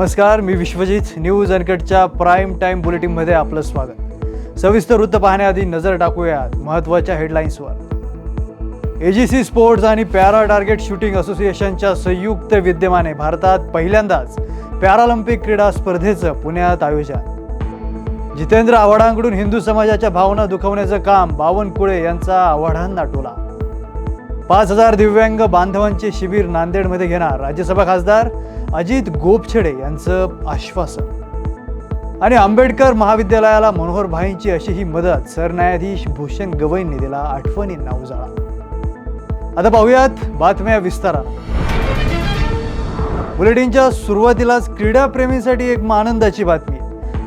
नमस्कार मी विश्वजित. न्यूज अनकटच्या प्राईम टाईम बुलेटिनमध्ये आपलं स्वागत. सविस्तर वृत्त पाहण्याआधी नजर टाकूयात महत्त्वाच्या हेडलाईन्सवर ए जी सी स्पोर्ट्स आणि पॅरा टार्गेट शूटिंग असोसिएशनच्या संयुक्त विद्यमाने भारतात पहिल्यांदाच पॅरालिम्पिक क्रीडा स्पर्धेचं पुण्यात आयोजन. जितेंद्र आव्हाडांकडून हिंदू समाजाच्या भावना दुखवण्याचं काम बावनकुळे यांचा आव्हाडांना टोला. पाच हजार दिव्यांग बांधवांचे शिबिर नांदेडमध्ये घेणार राज्यसभा खासदार अजित गोपछडे यांचं आश्वासन. आणि आंबेडकर महाविद्यालयाला मनोहर भाईंची अशी ही मदत सरन्यायाधीश भूषण गवईंनी दिला आठवणींना उजाळा. आता पाहूयात बातम्या विस्तारात. बुलेटिनच्या सुरुवातीलाच क्रीडाप्रेमींसाठी एक आनंदाची बातमी.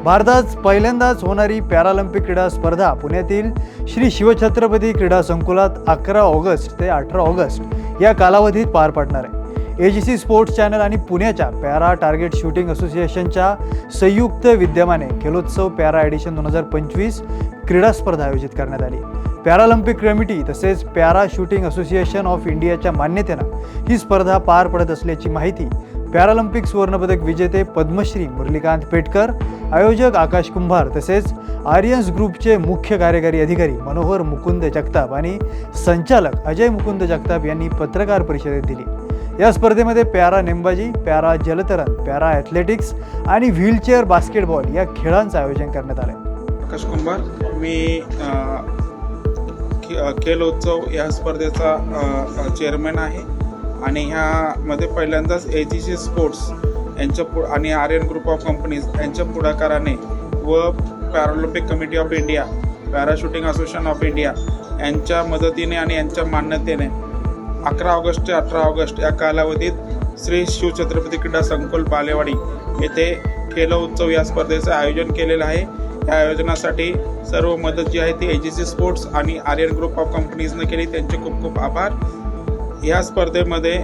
भारतात पहिल्यांदाच होणारी पॅरालिम्पिक क्रीडा स्पर्धा पुण्यातील श्री शिवछत्रपती क्रीडा संकुलात अकरा ऑगस्ट ते अठरा ऑगस्ट या कालावधीत पार पडणार आहे. A G C sports channel आणि पुण्याच्या पॅरा टार्गेट शूटिंग असोसिएशनच्या संयुक्त विद्यमाने खेलोत्सव पॅरा एडिशन दोन हजार पंचवीस क्रीडा स्पर्धा आयोजित करण्यात आली. पॅरालिम्पिक कमिटी तसेच पॅरा शूटिंग असोसिएशन ऑफ इंडियाच्या मान्यतेनं ही स्पर्धा पार पडत असल्याची माहिती पॅरालिम्पिक सुवर्णपदक विजेते पद्मश्री मुरलीकांत पेटकर आयोजक आकाश कुंभार तसेच आर्यन्स ग्रुपचे मुख्य कार्यकारी अधिकारी मनोहर मुकुंद जगताप आणि संचालक अजय मुकुंद जगताप यांनी पत्रकार परिषदेत दिली. या स्पर्धेमध्ये पॅरा नेमबाजी पॅरा जलतरण पॅरा ॲथलेटिक्स आणि व्हीलचेअर बास्केटबॉल या खेळांचं आयोजन करण्यात आलं. आहे आकाश कुंभार मी खेल उत्सव या स्पर्धेचा चेअरमॅन आहे. आणि ह्यामध्ये पहिल्यांदाच ए जी सी स्पोर्ट्स यांच्या पु आणि आर्यन ग्रुप ऑफ कंपनीज यांच्या पुढाकाराने व Paralympic committee of India parashooting association of India यांच्या मदतीने आणि यांच्या मान्यतेने अकरा ऑगस्ट ते अठरा ऑगस्ट या कालावधीत श्री शिवछत्रपती क्रीडा संकुल बालेवाडी येथे खेलो उत्सव या स्पर्धेचं आयोजन केलेलं आहे. या आयोजनासाठी सर्व मदत जी आहे ती ए जी सी स्पोर्ट्स आणि आर्यन ग्रुप ऑफ कंपनीजनं केली. त्यांचे खूप खूप आभार. या स्पर्धेमध्ये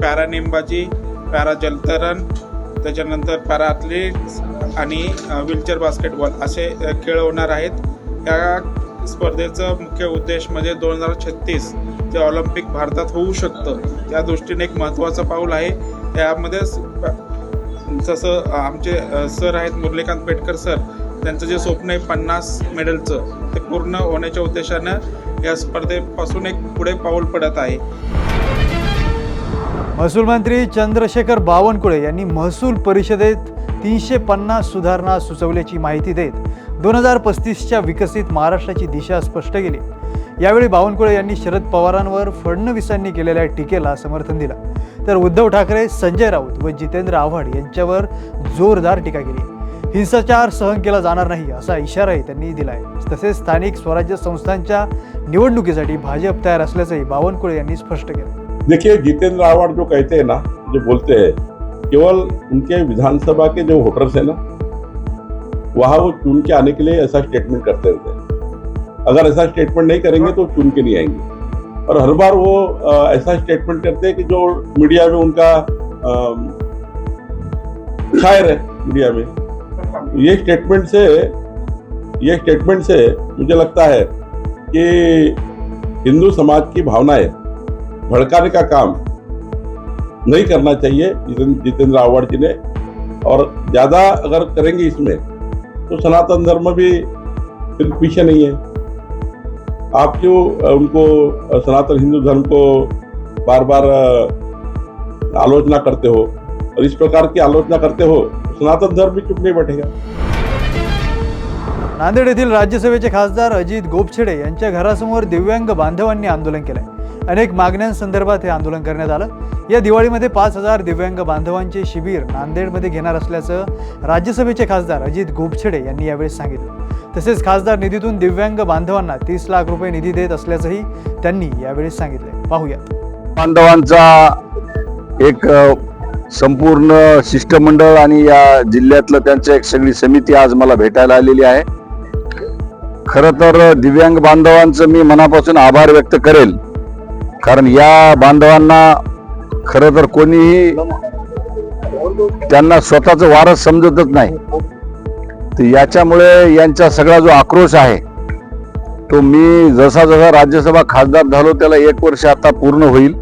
पॅरा नेमबाजी पॅरा जलतरण त्याच्यानंतर पॅरा ॲथलीट्स आणि व्हीलचेअर बास्केटबॉल असे खेळ होणार आहेत. या स्पर्धेचं मुख्य उद्देश म्हणजे दोन हजार छत्तीस जे ऑलिम्पिक भारतात होऊ शकतं. त्या दृष्टीने एक महत्त्वाचं पाऊल आहे. त्यामध्ये जसं आमचे सर आहेत मुरलीकांत पेटकर सर त्यांचं जे स्वप्न आहे पन्नास मेडलचं ते पूर्ण होण्याच्या उद्देशानं या स्पर्धेपासून एक पुढे पाऊल पडत आहे. महसूल मंत्री चंद्रशेखर बावनकुळे यांनी महसूल परिषदेत तीनशे पन्नास सुधारणा सुचवल्याची माहिती देत दोन हजार पस्तीसच्या विकसित महाराष्ट्राची दिशा स्पष्ट केली. यावेळी बावनकुळे यांनी शरद पवारांवर फडणवीसांनी केलेल्या टीकेला समर्थन दिलं. तर उद्धव ठाकरे संजय राऊत व जितेंद्र आव्हाड यांच्यावर जोरदार टीका केली. हिंसाचार सहन केला जाणार नाही असा इशाराही त्यांनी दिला आहे तसेच स्थानिक स्वराज्य संस्थांच्या निवडणुकीसाठी भाजप तयार असल्याचंही बावनकुळे यांनी स्पष्ट केलं. देखिए, जितेंद्र आवाड़ जो कहते हैं ना, जो बोलते हैं, केवल उनके विधानसभा के जो वोटर्स हैं ना, वहाँ वो चुन के आने के लिए ऐसा स्टेटमेंट करते रहते हैं। अगर ऐसा स्टेटमेंट नहीं करेंगे तो चुन के नहीं आएँगे। और हर बार वो ऐसा स्टेटमेंट करते हैं कि जो मीडिया में उनका शायर है मीडिया में। ये स्टेटमेंट से, ये स्टेटमेंट से मुझे लगता है कि हिंदू समाज की भावनाएँ भड़काने का काम नहीं करना चाहिए जितेंद्र जितेंद्र आव्हाड जी ने। और ज़्यादा अगर करेंगे इसमें तो सनातन धर्म भी फिर पीछे नहीं है। आप क्यों उनको सनातन हिंदू धर्म को बार बार आलोचना करते हो? और इस प्रकार की आलोचना करते हो सनातन धर्म भी चुप नहीं बैठेगा। नांदेड येथील राज्यसभेचे खासदार अजित गोपछेडे यांच्या घरासमोर दिव्यांग बांधवांनी आंदोलन केलंय. अनेक मागण्यांसंदर्भात हे आंदोलन करण्यात आलं. या दिवाळीमध्ये पाच हजार दिव्यांग बांधवांचे शिबिर नांदेडमध्ये घेणार असल्याचं राज्यसभेचे खासदार अजित गोपछडे यांनी यावेळी सांगितलं. तसेच खासदार निधीतून दिव्यांग बांधवांना तीस लाख रुपये निधी देत असल्याचंही त्यांनी यावेळी सांगितलं पाहूया. बांधवांचा एक संपूर्ण शिष्टमंडळ आणि या जिल्ह्यातलं त्यांचं एक सगळी समिती आज मला भेटायला आलेली आहे. खरं तर दिव्यांग बांधवांचं मी मनापासून आभार व्यक्त करेल. कारण या बांधवांना खरं तर कोणीही त्यांना स्वतःचं वारस समजतच नाही. तर याच्यामुळे यांचा सगळा जो आक्रोश आहे तो मी जसा जसा राज्यसभा खासदार झालो त्याला एक वर्ष आता पूर्ण होईल.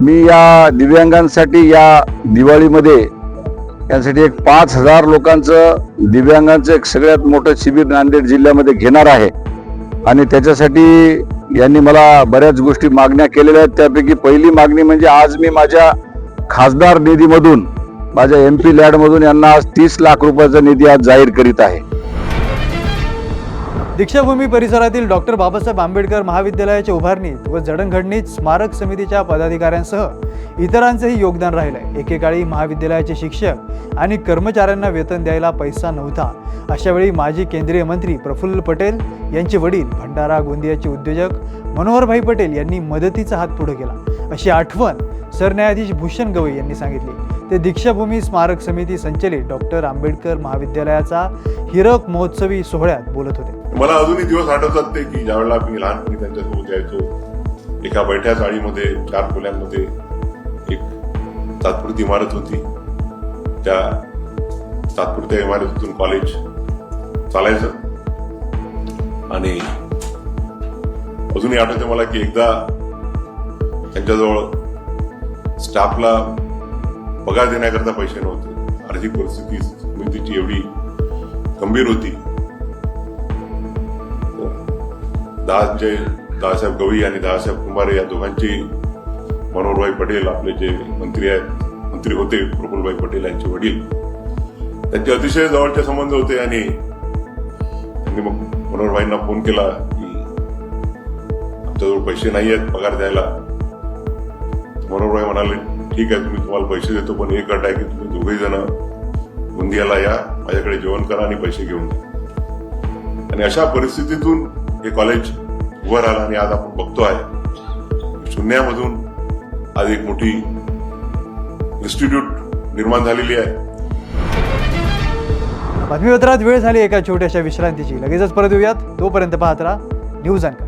मी या दिव्यांगांसाठी या दिवाळीमध्ये यासाठी एक पाच हजार लोकांचं दिव्यांगांचं एक सगळ्यात मोठं शिबिर नांदेड जिल्ह्यामध्ये घेणार आहे. आणि त्याच्यासाठी यांनी मला बऱ्याच गोष्टी मागण्या केलेल्या आहेत. त्यापैकी पहिली मागणी म्हणजे आज मी माझ्या खासदार निधीमधून माझ्या एम पी लॅडमधून यांना आज तीस लाख रुपयाचा निधी आज जाहीर करीत आहे. दीक्षाभूमी परिसरातील डॉक्टर बाबासाहेब आंबेडकर महाविद्यालयाच्या उभारणीत व जडणघडणीत स्मारक समितीच्या पदाधिकाऱ्यांसह इतरांचंही योगदान राहिलंय. एकेकाळी महाविद्यालयाचे शिक्षक आणि कर्मचाऱ्यांना वेतन द्यायला पैसा नव्हता. अशावेळी माजी केंद्रीय मंत्री प्रफुल्ल पटेल यांचे वडील भंडारा गोंदियाचे उद्योजक मनोहरभाई पटेल यांनी मदतीचा हात पुढे केला. अशी आठवण सरन्यायाधीश भूषण गवई यांनी सांगितली. ते दीक्षाभूमी स्मारक समिती संचलित डॉक्टर आंबेडकर महाविद्यालयाचा हिरक महोत्सवी सोहळ्यात बोलत होते. मला अजूनही दिवस आठवतात ते की ज्यावेळेला मी लहानपणी त्यांच्यासोबत यायचो एका बैठ्या चाळीमध्ये चार खोल्यांमध्ये एक तात्पुरती इमारत होती. त्या तात्पुरत्या इमारतीतून कॉलेज चालायचं. आणि अजूनही आठवते मला की एकदा त्यांच्याजवळ स्टाफला पगार देण्याकरता पैसे नव्हते. आर्थिक परिस्थिती समितीची एवढी गंभीर होती. दासचे दासाहेब गवई आणि दासाहेब कुंभारे या दोघांची मनोहरभाई पटेल आपले जे मंत्री आहेत मंत्री होते प्रफुलभाई पटेल यांचे वडील त्यांचे अतिशय जवळचे संबंध होते आणि त्यांनी मग मनोहरभाईंना फोन केला की आमच्याजवळ पैसे नाही आहेत पगार द्यायला. मनोहरभाई म्हणाले ठीक आहे तुम्ही तुम्हाला पैसे देतो पण एक अट आहे की तुम्ही दोघेही जण गोंदियाला या माझ्याकडे जेवण करा आणि पैसे घेऊन द्या आणि अशा परिस्थितीतून हे कॉलेज उभं राहिलं आणि आज आपण बघतो आहे. शून्यामधून आज एक मोठी इन्स्टिट्यूट निर्माण झालेली आहे. बातमीपत्रात वेळ झाली एका छोट्याशा विश्रांतीची. लगेचच परत येऊयात. तोपर्यंत पाहत राहा. न्यूज अँकर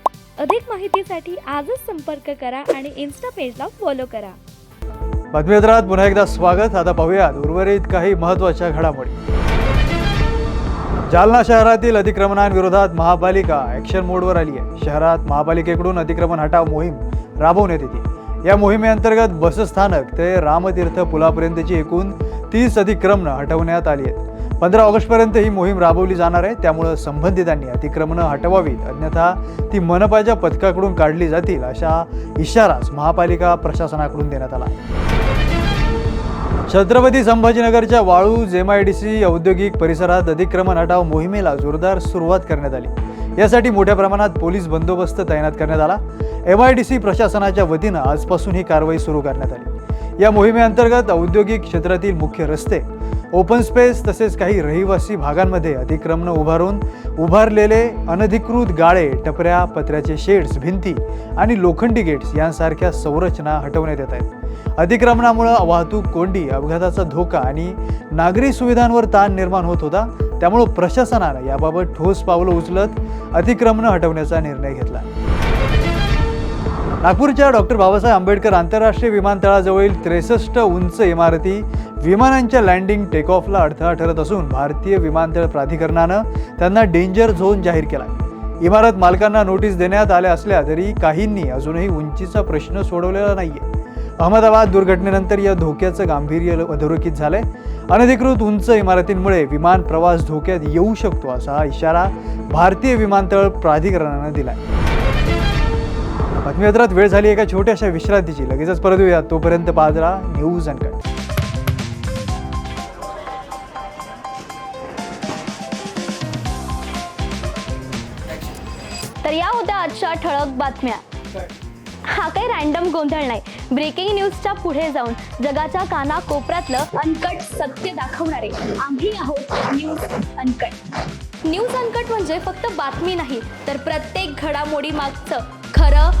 अधिक माहितीसाठी आजच संपर्क करा आणि इन्स्टा पेजला फॉलो करा. बातमीपत्रात पुन्हा एकदा स्वागत. आता पाहूयात उर्वरित काही महत्त्वाच्या घडामोडी. जालना शहरातील अतिक्रमणांविरोधात महापालिका ॲक्शन मोडवर आली आहे. शहरात महापालिकेकडून अतिक्रमण हटाव मोहीम राबवण्यात येते. या मोहिमेअंतर्गत बसस्थानक ते रामतीर्थ पुलापर्यंतची एकूण तीस अतिक्रमणं हटवण्यात आली आहेत. पंधरा ऑगस्टपर्यंत ही मोहीम राबवली जाणार आहे. त्यामुळं संबंधितांनी अतिक्रमणं हटवावीत. अन्यथा ती मनपाच्या पथकाकडून काढली जातील अशा इशाराच महापालिका प्रशासनाकडून देण्यात आला. छत्रपती संभाजीनगरच्या वाळू एम आय डी सी औद्योगिक परिसरात अतिक्रमण हटाव मोहिमेला जोरदार सुरुवात करण्यात आली. यासाठी मोठ्या प्रमाणात पोलीस बंदोबस्त तैनात करण्यात आला. एम आय डी सी प्रशासनाच्या वतीनं आजपासून ही कारवाई सुरू करण्यात आली. या मोहिमेअंतर्गत औद्योगिक क्षेत्रातील मुख्य रस्ते ओपन स्पेस तसेच काही रहिवासी भागांमध्ये अतिक्रमणं उभारून उभारलेले अनधिकृत गाळे टपऱ्या पत्र्याचे शेड्स भिंती आणि लोखंडी गेट्स यांसारख्या संरचना हटवण्यात येत आहेत. अतिक्रमणामुळं वाहतूक कोंडी अपघाताचा धोका आणि नागरी सुविधांवर ताण निर्माण होत होता. त्यामुळं प्रशासनानं याबाबत ठोस पावलं उचलत अतिक्रमणं हटवण्याचा निर्णय घेतला. नागपूरच्या डॉक्टर बाबासाहेब आंबेडकर आंतरराष्ट्रीय विमानतळाजवळील त्रेसष्ट उंच इमारती विमानांच्या लँडिंग टेकऑफला अडथळा ठरत असून भारतीय विमानतळ प्राधिकरणानं त्यांना डेंजर झोन जाहीर केला इमारत मालकांना नोटीस देण्यात आल्या असल्या तरी काहींनी अजूनही उंचीचा प्रश्न सोडवलेला नाहीये. अहमदाबाद दुर्घटनेनंतर या धोक्याचं गांभीर्य अधोरेखित झालंय. अनधिकृत उंच इमारतींमुळे विमान प्रवास धोक्यात येऊ शकतो असा इशारा भारतीय विमानतळ प्राधिकरणानं दिलाय. बातमीपत्रात वेळ झाली एका छोट्याशा विश्रांतीची. लगेचच परत येऊया तोपर्यंत बाजरा न्यूज अनकट तर या होत्या आजच्या ठळक बातम्या. हा काही रॅन्डम गोंधळ नाही. ब्रेकिंग न्यूजच्या पुढे जाऊन जगाच्या काना कोपऱ्यातलं अनकट सत्य दाखवणारे आम्ही आहोत न्यूज अनकट न्यूज अनकट म्हणजे फक्त बातमी नाही तर प्रत्येक घडामोडी मागचं खरं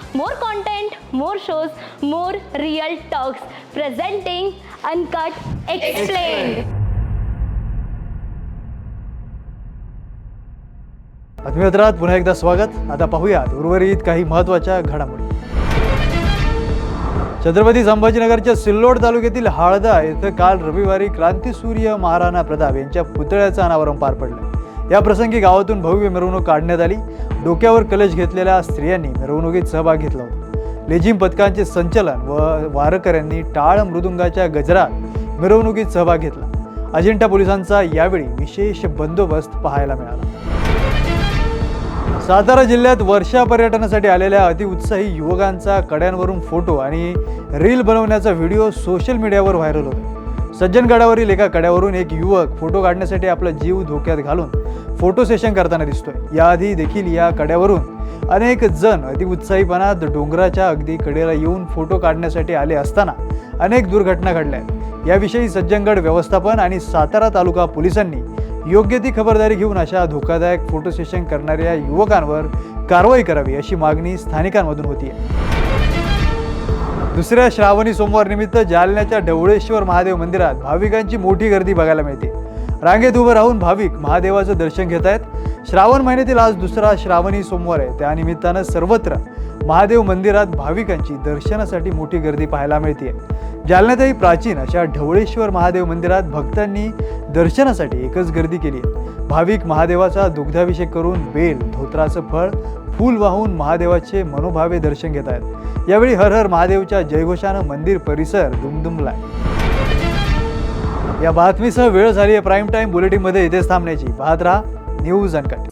More content more shows more real talks presenting uncut explain बातमीपत्रात पुन्हा एकदा स्वागत. आता पाहूयात उर्वरित काही महत्त्वाच्या घडामोडी. छत्रपती संभाजीनगरच्या सिल्लोड तालुक्यातील हाळदा येथे काल रविवारी क्रांतीसूर्य महाराणा प्रताप यांच्या पुतळ्याचं अनावरण पार पडलं. या प्रसंगी गावातून भव्य मिरवणूक काढण्यात आली. डोक्यावर कलश घेतलेल्या स्त्रियांनी मिरवणुकीत सहभाग घेतला होता. लेझिम पथकांचे संचलन व वारकऱ्यांनी टाळ मृदुंगाच्या गजरात मिरवणुकीत सहभाग घेतला. अजिंठा पोलिसांचा यावेळी विशेष बंदोबस्त पाहायला मिळाला. सातारा जिल्ह्यात वर्षा पर्यटनासाठी आलेल्या अतिउत्साही युवकांचा कड्यांवरून फोटो आणि रील बनवण्याचा व्हिडिओ सोशल मीडियावर व्हायरल होतो. सज्जनगडावरील एका कड्यावरून एक युवक फोटो काढण्यासाठी आपला जीव धोक्यात घालून फोटो सेशन करताना दिसतोय. याआधी देखील या कड्यावरून अनेक जण अतिउत्साहीपणात डोंगराच्या अगदी कडेला येऊन फोटो काढण्यासाठी आले असताना अनेक दुर्घटना घडल्या. आहेत याविषयी सज्जनगड व्यवस्थापन आणि सातारा तालुका पोलिसांनी योग्य ती खबरदारी घेऊन अशा धोकादायक फोटो सेशन करणाऱ्या युवकांवर कारवाई करावी अशी मागणी स्थानिकांमधून होती आहे दुसऱ्या श्रावणी सोमवार निमित्त जालन्याच्या ढवळेश्वर महादेव मंदिरात भाविकांची मोठी गर्दी बघायला मिळते. रांगेत उभं राहून भाविक महादेवाचं दर्शन घेत आहेत. श्रावण महिन्यातील आज दुसरा श्रावणी सोमवार आहे. त्यानिमित्तानं सर्वत्र महादेव मंदिरात भाविकांची दर्शनासाठी मोठी गर्दी पाहायला मिळते. जालन्यातही प्राचीन अशा ढवळेश्वर महादेव मंदिरात भक्तांनी दर्शनासाठी एकच गर्दी केली आहे. भाविक महादेवाचा दुग्धाभिषेक करून बेल धोत्राचं फळ फूल वाहून महादेवाचे मनोभावे दर्शन घेत आहेत. यावेळी हर हर महादेवच्या जयघोषानं मंदिर परिसर दुमदुमलाय. या बातमीसह वेळ झाली आहे प्राईम टाईम बुलेटिनमध्ये इथेच थांबण्याची. पाहत राहा न्यूज अनकट